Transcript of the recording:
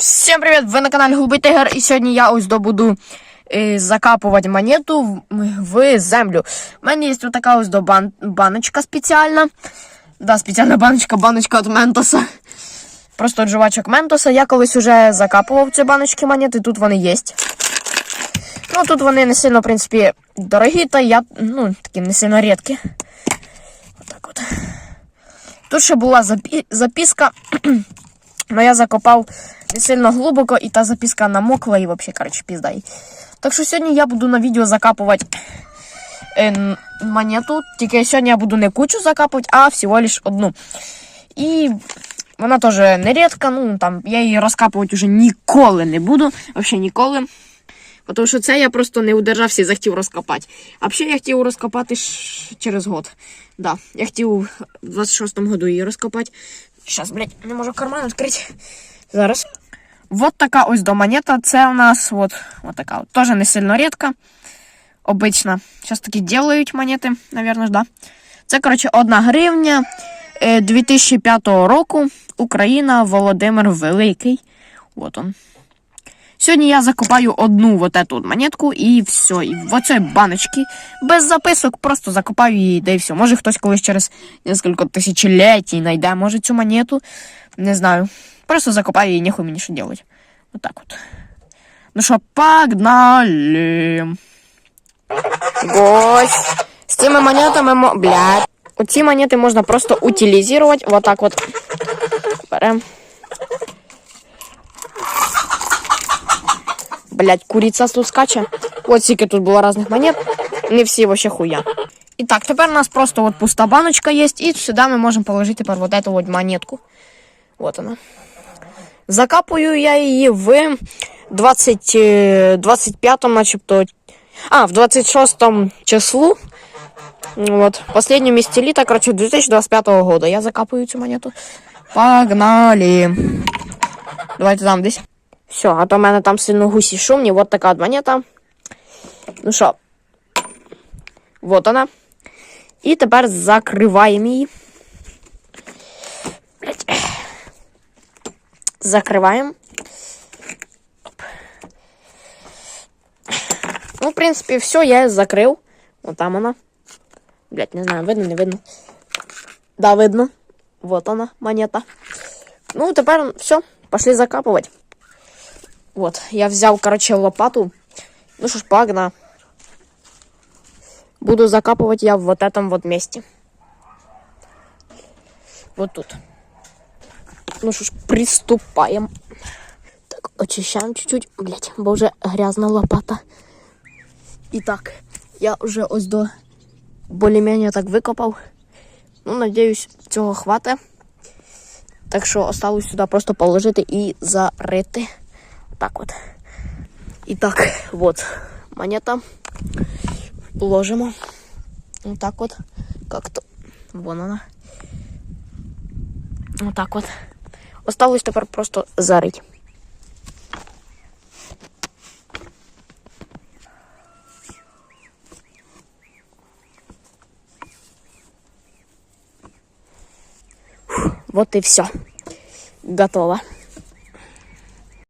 Всем привет! Ви на каналі Голубий Тигр, і сьогодні я ось добуду е, закапувати монету в, в землю. У мене є ось така ось до бан, баночка спеціальна. Да, спеціальна баночка, баночка від Ментоса. Просто от жувачок Ментоса. Я колись уже закапував ці баночки монети, тут вони є. Ну, тут вони не сильно, в принципі, дорогі, та я, ну, такі не сильно рідкі. Отак от. Тут ще була запі- записка. Но я закопав сильно глибоко, і та записка намокла, і взагалі, коротше, пізда. їй. Так що сьогодні я буду на відео закапувати е, монету. Тільки сьогодні я буду не кучу закапувати, а всього лиш одну. І вона теж не рідка, ну там я її розкапувати вже ніколи не буду. Взагалі ніколи. Тому що це я просто не удержався і захотів розкопати. А взагалі я хотів розкопати через год. Да, я хотів в 26-му году її розкопати. Зараз, блядь, не можу карман відкрити. Зараз. Вот така ось до монета. Це у нас от, от така. От. Тоже не сильно рідка. Обично. Зараз такі делають монети, наверное, да. Це, коротше, 1 гривня е, 2005 року. Україна, Володимир Великий. От он. Сьогодні я закопаю одну вот эту от монетку і все. І в оцій баночці без записок просто закопаю її, да і все. Може хтось колись через несколько тисячолетій знайде, може цю монету. Не знаю. Просто закопаю її, ніхуй мені що делать. Вот так вот. Ну що, погнали. Ось. З цими монетами, мо- блядь. Оці монети можна просто утилізувати. Вот так вот. Берем. Блять, куриця тут скаче. От скільки тут було різних монет. Не всі вообще хуя. І так, тепер у нас просто от пуста баночка є, і сюди ми можемо положити тепер вот эту вот монетку. Вот она. Закапую я її в 20, е, 25 начебто. А, в 26 числу. Вот. Последнем месте літа, короче, 2025 года. Я закапаю цю монету. Погнали. Давайте там десь. Все, а то в мене там сильно гусі шумні. Вот така от монета. Ну що. Вот она. І тепер закриваємо її. Закриваємо. Ну, в принципі, все, я закрив. Вот там она. Блять, не знаю, видно, не видно. Да, видно. Вот она, монета. Ну, тепер все, пошли закапывать. Вот, я взял, короче, лопату. Ну что ж, погнали. Буду закапывать я в вот этом вот месте. Вот тут. Ну что ж, приступаем. Так, очищаем чуть-чуть. Блять, бо вже грязна лопата. І так, я вже ось до більш-менш так викопав. Ну, надіюсь, цього хватить. Так що осталось сюди просто положити і зарити. Так от. І так, вот монета. Ложимо. Вот так вот. Как-то. Вон она. Вот так вот. Осталось тепер просто зарить. Вот и все. Готово.